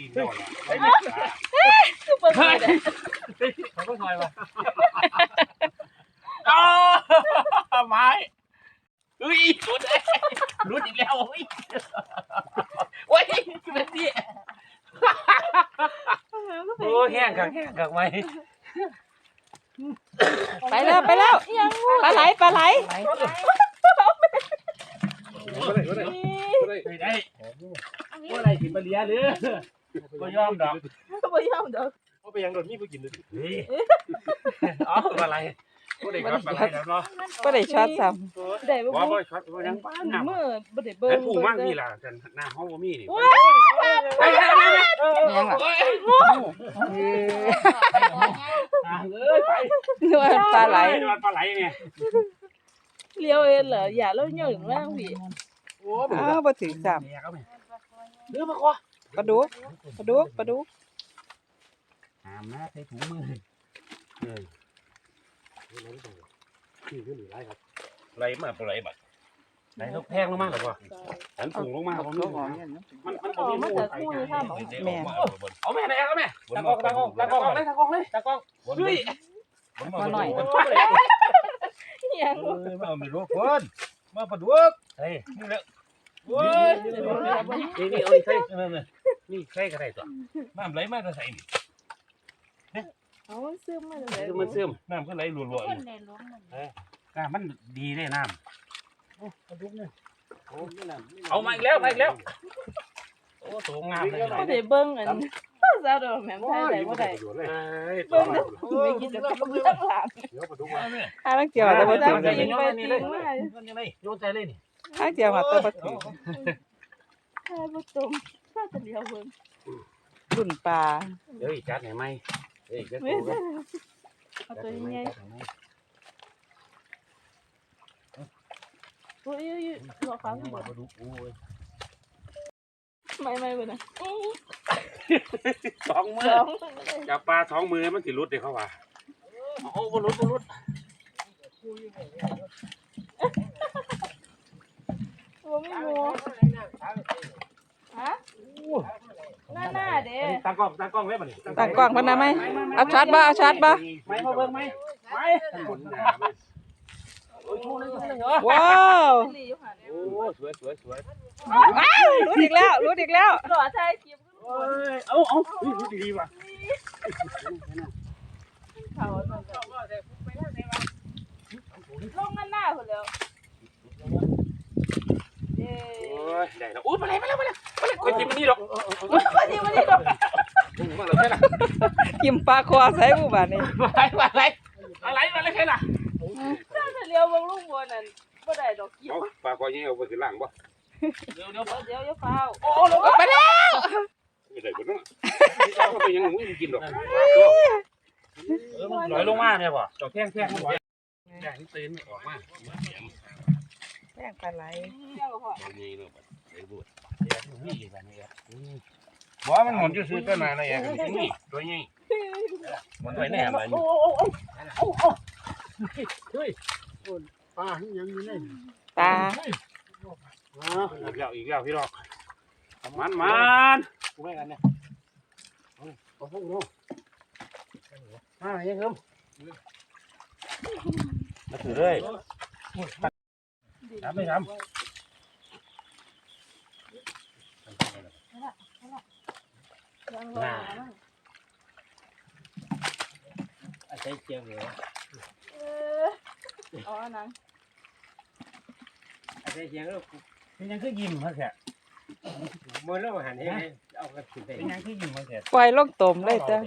ตีนเจ้าล่ะคือเปิดเลยเด้อเขาก็ซอยว่ะอ้าไม้เฮ้ยรุดเลยรุดอีกแล้วเฮ้ยโอ้ยเป็นที่โอ้แห้งกักแห้งกักไหมไปแล้วไปแล้วปลาไหลปลาไหลได้ได้ว่าอะไรสิมาเลียหรือ ก็ยอมดอกบ่ยอมดอกว่าไปยังโดนมีผู้กินเลยเฮ้ยอ๋ออะไรว่าได้ครับอะไรแล้วเนาะก็ได้ช็อตซ้ได้บ่ว่าบ่บ่ช็อตว่ายังป้านน่ะมือบ่ได้เบิ่งเห็นผู้มากนี่ล่ะกันหน้าห้องบ่มีนี่ำยังล่ะเอ้ยไปนึกว่าปลาไหลปลาไหลเนี่ยเลี้ยวเองเหรออย่าแล้วย่องล่างพี่โอ้อ้าวบ่ถึงซ้แม่เขาแม่เรือมาขอำ ปลาดุกปลาดุกปลาดุกหามนะใส่ถุงมือเออไหลมาปลาไหลบัดไหลนกแพงลงมาหรอวะฉันสูงลงมาผมรู้มันมันออกมาจากคู่นี่ท่าบ่แม่เอาแม่ไหนเอาแม่ตะกองตะกองตะกองเลยตะกองเลยตะกองเฮ้ยมาหน่อยยังมาเอาไม่รู้คนมาปลาดุกเฮ้ยนี่แหละโอ้ยนี่นี่เอาใส่นี่ ใส่ก็ได้ตัวน้ำไหลมาจะใส่นี่เอาซึมมาเลยมันซึมน้ำก็ไหลรัวๆอยู่น้ำมันดีเลยน้ำเอามาอีกแล้วมาอีกแล้วโอ้ตัวงามเลยบ่ได้เบิ่งอันซาดอกแม่นไทยได้บ่ได้เบิ่งไม่กินจะกับเรื่องหลานอ้าวลังเจียวแต่บ่ถึงไปซ้ไปตีมาโยนใจเลยนี่ำลังเจียวมาแต่บ่ถึงใช่บ่ตรง ถ้าจะเลี้ยวเบิ่งรุ่นปลาเฮ้ยจัดไหนไหมเฮ้ยจัดไม่ตัวใช่เอาตัวใหญ่โอ้ยรอฟังมาปลาดุกโอ้ยไม่ไม่เบิ่งนะสองมือสองจับปลาสองมือมันสิรุดเด็กเขาว่าโอ้บรุดบรุดตัวไม่มัว ฮะหน้าหน้าเด้ ตากล้องตากล้องเลยบ่นี่ตั้งกล้องเพิ่นนะไหมเอาช็อตบ่เอาช็อตบ่ไม่มาเบิ่งไหมไม่โอ้ยชูเลยชูเลยเหรอว้าวลีอยู่หั่นโอ้สวยสวยสวยรู้อีกแล้วรู้อีกแล้วรอถ่ายคลิปโอ้ยเอาเอาเฮ้ยดีว่ะเขาลงหน้าหน้าพุ่นแล้วเย้โอ้ยได้แล้วอุ้ยมาเลยมาเลยมาเลยมาเลย คนจีมันนี่หรอกวันนี้วันนี้ดอกมาเลยใช่ล่ะกิมปลาคอใส่หมู่บ้านนี่มาเลยมาเลยอะไรมาเลยใช่ล่ะถ้าจะเลี้ยวเบิ่งลุงบัวนั่นบ่ได้ดอกกี่ยวเอาปลาคอยยังเอาไปขึ้นล่างบ่เดี๋ยวเดี๋ยวเดี๋ยวอย่าเฝ้าโอ้ลงไปแล้วไม่ได้บ่ต้องเอาไปยังไม่กินหรอกลอยลงมาเนี่ยป่ะจอกแท่งแท่งมันลอยแท่งตื่นออกมาแป้งปลาไหลเดี๋ยวก็พอ บูดนี่แบบนี้บ่มันหมุนอยู่ซื้อต้นมาในแอร์นี่ตัวนี้มันตัวแน่มันโอ้โอ้โอ้ปลายังอยู่ในปลาอีกแล้วอีกแล้วพี่รอกมันมันกูไม่กันเนี่ยเอาพวกนู้อ่ายังเอิ่มมาถือเลยทำไม่ทำ ยังรอใช้เจียวเหรอเอออ๋อนังใช้เจียวแล้วเป็นยังคือยิ้มเขาแค่มือแล้วหันให้เอากระสุนเป็นยังคือยิ้มเขาแค่ปล่อยลงตมเลยจ้ะ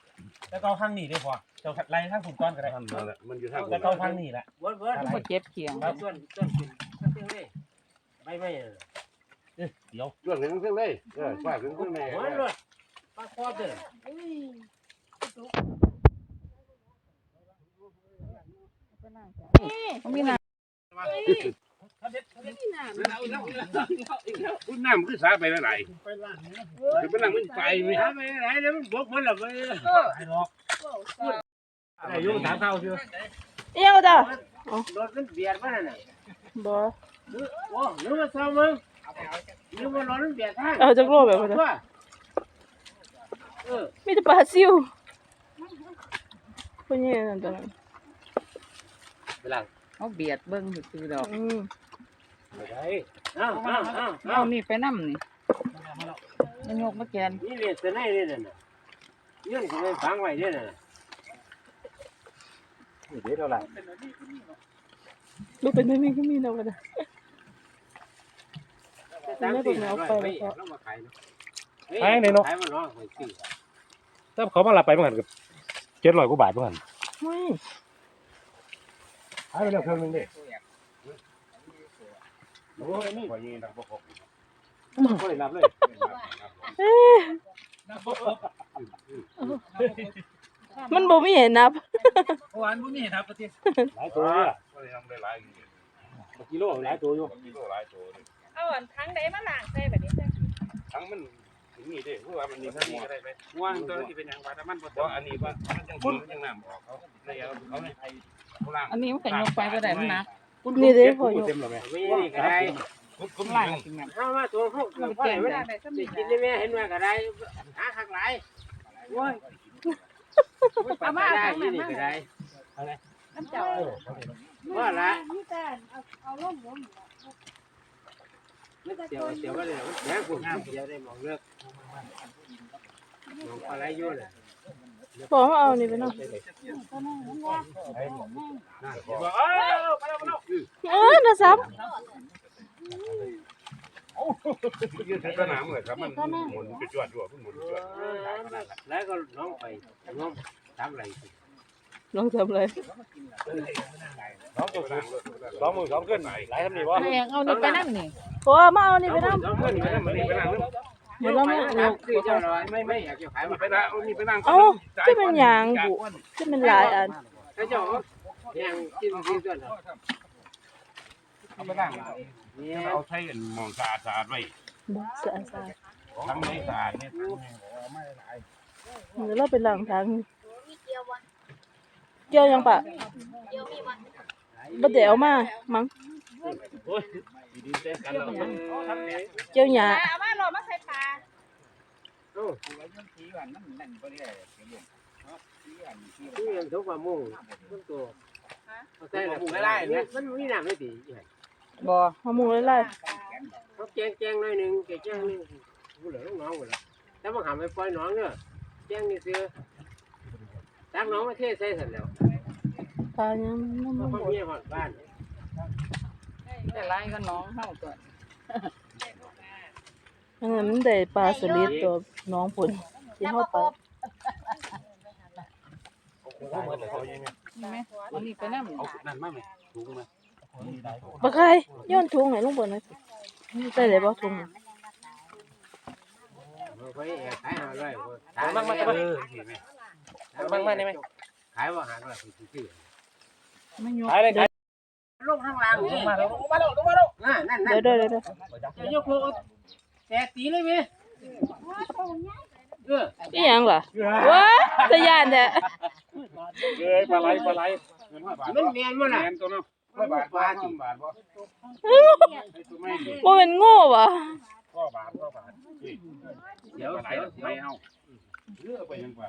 แล้วก็เอาข้างนี้ได้พอเจ้าไล่ข้างผมก้อนก็ได้มันอยู่ทางแล้วก็เอาข้างนี้แหละ เวิร์ดเวิร์ดบ่เก็บเขียงต้นต้นกินต้นเตี้ยเลยไม่ไม่เดี๋ยวเรื่องนึงเรื่องเลยเออฝากถึงคุณแม่เวิร์ดเวิร์ดปลาคอเด้ออุ้ยนี่มันมีน้นี่น่ะ คุณน้ำคือสาไปหลายไปล่างนะคือเป็นน้ำมันไปไหมไปไหนไหนเดี๋ยวมันบกมันหลับไปไอ้ดอกอายุสามเท่าเชียวเอวจ้ะรถมันเบียดมาหน่ะบ่โอ้นึกว่าซ้อมมึงนึกว่าร้อนเบียดท่างเอาจักโลแบบว่าจะเออมีแต่ปลาซิวคนนี้นั่นตัวนั้นไปหลังเอาเบียดเบิ่งซื่อๆดอก ไปได้เอาเอาเอาเอานี่ไปนำนี่มันยกมาแกนนี่เรียนแต่ไหนเนี่ยน่ะยื่นเขาไปฟังไว้เนี่ยน่ะนี่เด็ดเท่าไหร่ลูกเป็นไม่มีก็มีเนาะก็ได้ตามที่เอาไปแล้วมาขายเนาะขายมันเนาะหอยสิถ้าเขามารับไปเมื่อกันกับเจ็ดร้อยกว่าบาทเมื่อกันไม่หายไปแล้วเครื่องนึงเด้ โอ้ยนี่พอยิงดังบ่ครบก็เลยรับเลยมันบ่มีเห็นนับเมื่อวานบ่มีเห็นครับประเทศหลายตัวเนี่ยก็เลยทำได้หลายอยู่กิโลหลายตัวอยู่กิโลหลายตัวเลยเอาอันทั้งใดมาล้างใส่แบบนี้ใส่ทั้งมันถึงนี่เด้เพราะว่ามันมีทั้งหมดได้ไหมว่างตัวที่เป็นอย่างว่าแต่มันบ่เพราะอันนี้ว่ามันยังคนยังน้ำออกเขาในเอาเขาในไทยเขาล่างอันนี้มันก็ยกไปบ่ได้มันหนัก นี่เด้พอยก เต็มแล้วแม่ไม่นี่ก็ได้คุณคุณล่าล่างงจริงเอามาตัวพวกตัวพ่อไหนไม่ได้สิกินได้แม่เห็นว่าก็ได้หาหักหลายโอ้ยเอามาได้ยี่นี่ก็ได้น้ำเจ้าว่าละนี่แต่เอาเอาล่มล้มมันเสียวเสียวก็เลยมันแย่คุณเสียวได้มองเลิกมองอะไรอยู่เลยพอเอานี่ไปเนาะ เอ้ยไปแล้วไปแล้ว เออนะซับ ยืนสนามเลยครับมันหมุนไปจวดอยู่หมุนจวดแล้วก็น้องไปน้องทำอะไรลองทำเลยสองตัวสองมือสองขึ้นไหลายทำนี่วะเอานี่ไปนั่นนี่พอมาเอานี่ไปนั่นน้องเพื่อนไปนั่งมันนี่ไปนั่งเดี๋ยวเราไม่เอาไม่ไม่อยากจะขายมาไปนั่งนี่ไปนั่งเอ้าจะเป็นหยังบุจะเป็นหลายอันเจ้ายังกินกินด้วยเอาไปนั่งนี่เอาใช้กันมองสะอาดสะอาดไว้ บ่สะอาดสะอาดทั้งในสะอาดเนี่ยไม่ไรเดี๋ยวเราไปล้างทางเกี่ยวยังปะบ่ได้เอามา มั้งดีเต้กันเราเกี่ยวหญ้าเอามาหล่อมาใส่ปลาที่ยังทุกว่ามุ่งต้นตัวใช่ละมุ่งไล่เนี่ยมันมีน้ำไม่ตี บ่เฮามุงไล่เขาแจ้งแจ้งหน่อยหนึ่งแกแจ้งนี่กูเหลือน้องกูละแต่มาหาไปปล่อยน้องเนอะแจ้งนี่ซื้อตักน้องมาเทใส่เสร็จแล้วๆปลายังมันเขาบ่พ่อเมียหอดบ้านได้หลายก็น้องเฮาตัวอันนั้นมันได้ปลาสลิดตัวน้องพุ่นที่เฮาไปแม่อันนี้ไปนำเอานั่นมาไหมถุงมา บ่ใครย้อนถุงให้ลงบ่หน่อยใส่ได้บ่ถุงเขาแอบขายหาร้อยมั่งมาเออนี่แม่มั่งมาได้ไหมขายว่าหาร้อยคือชื่อไม่ยกขายเลยขายลงข้างล่างลงมาแล้วลงมาแล้วลงมาแล้วนั่นนั่นเดี๋ยวเดี๋ยวเดี๋ยวจะยกโคแต่ตีเลยไหมเอออีหยังล่ะว้าตะยานแท้เอ้ยปลาไหลปลาไหลมันเมียนมั้งแมน่ะ นตัวเนาะบาทบาทบาทบ่ตัวไม่ดีบ่เป็นโง่บ่ก็บาทก็บาทเดี๋ยวไหนเดี๋ยวเดี๋ยวไม่เอาเลือกไปยังกว่า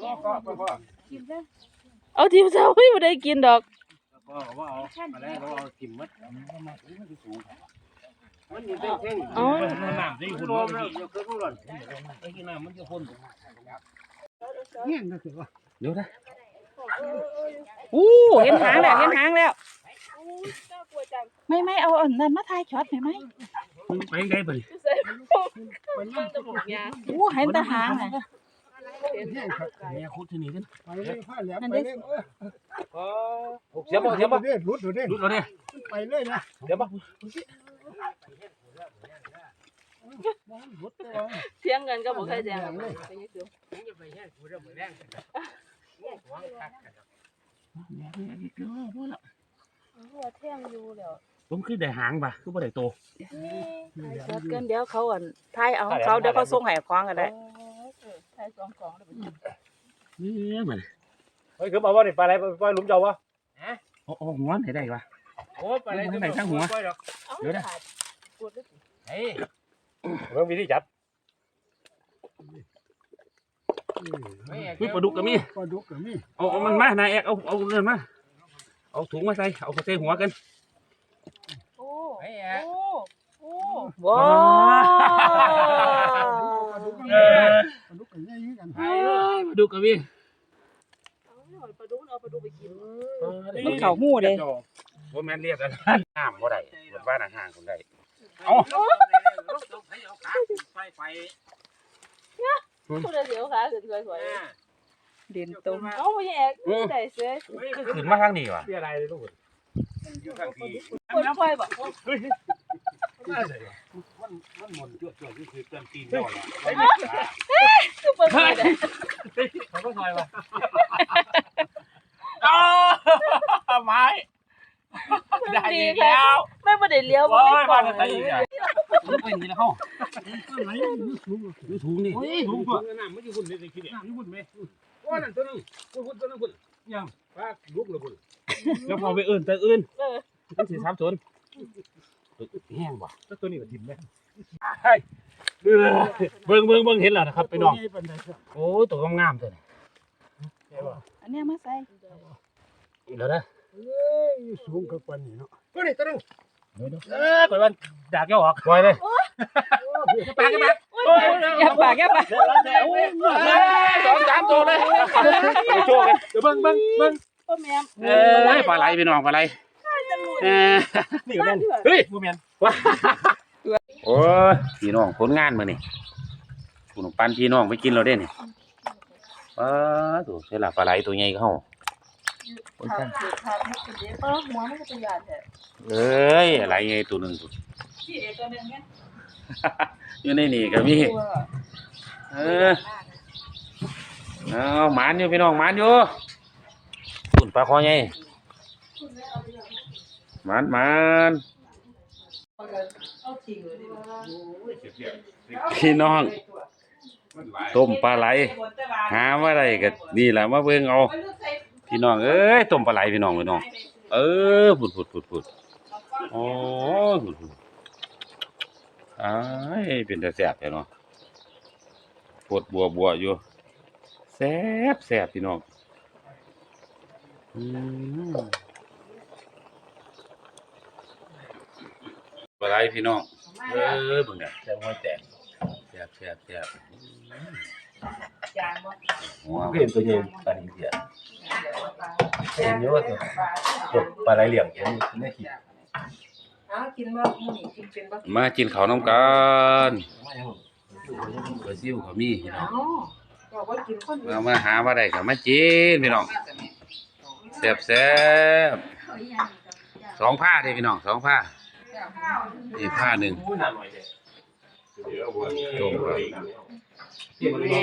ก็ก็ก็เอาทีมเจ้าไม่บ่ได้กินดอกพ่อเขาว่าเอาอะไรเขาเอากิมมัดมันอยู่เส้นเส้นเอ้ามันน้ำที่คุณรวว่ามแล้วเดี๋ยวคือพวกหล่อนไอ้ที่น้ำมันจะพ่นอู้เห็นหางแล้วเห็นหางแล้วไม่ไม่เอาอันนั้นมาถ่ายช็อตให้ไหมไปได้บ่อู้เห็นแต่หางน่ะแม่คุดที่นี่กันนั่นเด้เสียบ่เสียบ่รุดดูดิรุดแล้วเนี่ยไปเลยนะเดี๋ยวบ่เถียงกันก็บ่เคยแจ้งมึงจะไปแย่กูจะไปแรงหวังคักกันหัวเที่ยงอยู่แล้วผมคือได้หางป่ะคือบ่ได้โตช็อตกันเดี๋ยวเขาอันถ่ายเอาของเขาเดี๋ยวเขาส่งให้ควางก็ได้ถ่ายสองกล่องแล้วนี่มันเฮ้ยคือบอกว่านี่ปลาอะไรปลาหลุมเจ้าวะโอ้โหหัวไหนได้วะโอ้ปลาไหลทั้งไหนทั้งหัวปล่อยดอกเอาเดี๋ยวนะขาดปวดเลยเฮ้ยเรื่องวิธีจับ เฮ้ย มีปลาดุกก็มี ปลาดุกก็มีเอาเอามันมานายแอกเอาเอาเงินมาเอาถุงมาใส่เอาใส่หัวกัน โอ้เฮ้ยโอ้โอ้ว้าปลาดุกก็เอมีอปลาดุกก็ใหญ่คือกันเอ้ยปลาดุกก็มีเอาปลาดุกเอาปลาดุกไปกินมันเข่าหูเลยว่าแม่นเรียกกันห้ามบ่ได้บนบ้านอาหารคนได้เอาไฟไฟ พูดเดี๋ยวขาขึ้นสวยอ่าๆเด่นตรงเอาไปแอกได้เสียคือขึ้นมาทางนี้ว่ะเบี้ยอะไรเลยลูกอยู่ทางที่คนไฟบ่มันมันหมุนจวดจวดคือคือเกินตีนเราอะคือเปิดเลยเขาก็ซอยว่ะอ้าไม้ได้อีกแล้วไม่บ่ได้เลี้ยวบ่โอ้ได้ยก่มาอนแต่อีกอะมันเป็นนี่แล้วเฮาปลา ไหลอยู่สูงดูถุงนี่โอ้ยถุงตัวน้ำไม่อยู่หุ่นเลยคิดเนี่ยน้ำนี่หุ่นไหมโอ้นั่นตัวนึงหุ่นหุ่นตัวนึงหุ่นยังปลาลุกเลยหุ่นแล้วพอไปอื่นแต่อื่นเออมันสิสามสนแห้งบ่แล้วตัวนี้ก็ทิ่มเลยเออเบิ่งเบิ่งเบิ่งเห็นแล้วนะครับไปน้องใหญ่ปานใดครับโอ้ยตัวงามๆตัวนี้อันนี้มาใส่เดี๋ยวนะเอ้ยสูงกับปานนี้เนาะตัวนี้ตัวนึง เออก่อนวันดากแกออกปล่อยเลยปลากันปลาอย่าปากอย่าปากสองสามตัวเลยโชว์กันเดี๋ยวเบิ่งเบิ่งเบิ่งพ่อแม่เอ้ยปลาไหลพี่น้องปลาไหลเออนี่ก็แม่นเฮ้ยบ่แม่นโอ้ยพี่น้องผลงานมื้อนี่คุณปันพี่น้องไปกินเราได้นี่ป้าตัวใช่ละปลาไหลตัวใหญ่เข้า คนทำกันสุดทำให้กินเด้อหัวมันก็จะยานแท้เอ้ยอะไรไงตัวหนึ่งตัวพี่เอกตัวนึงไงอยู่ในนี่ก็มีตัวเออเอาหมานอยู่พี่น้องหมานอยู่คุณปลาคอใหญ่หมานหมานเอาทิ้งเลยดิพี่น้อง ต้มปลาไหลหาว่าไรก็นี่แหละมาเบิ่งเอา พี่น้องเอ้ยต้มปลาไหลพี่น้องพี่น้อง เออผุดผุดผุดผุดโอ้ผุดผุดอ้ายเป็นแต่แซ่บแท้เนาะปวดบัวบัวอยู่แซ่บแซ่บพี่น้องอืมปลาไหลพี่น้องเออเบิ่งเนี่ยแซ่บหัวแตกแซ่บแซ่บแซ่บยางบ่หัวก็เห็นตัวใหญ่ปลาหินเสีย เห็นเยอะตัวตัวปลาไหลเหลี่ยมเห็นในคลิปเอากินบ่มื้อนี้กินเป็นบ่มากินข้าวน้ำกันปลาซิวก็มีพี่น้องเอาบอกว่ากินคนมามาหามาได้ก็มากินพี่น้องแซ่บแซ่บสองผ้าเด้พี่น้องสองผ้านี่ผ้าหนึ่งอู้หนาหน่อยเลยต้ม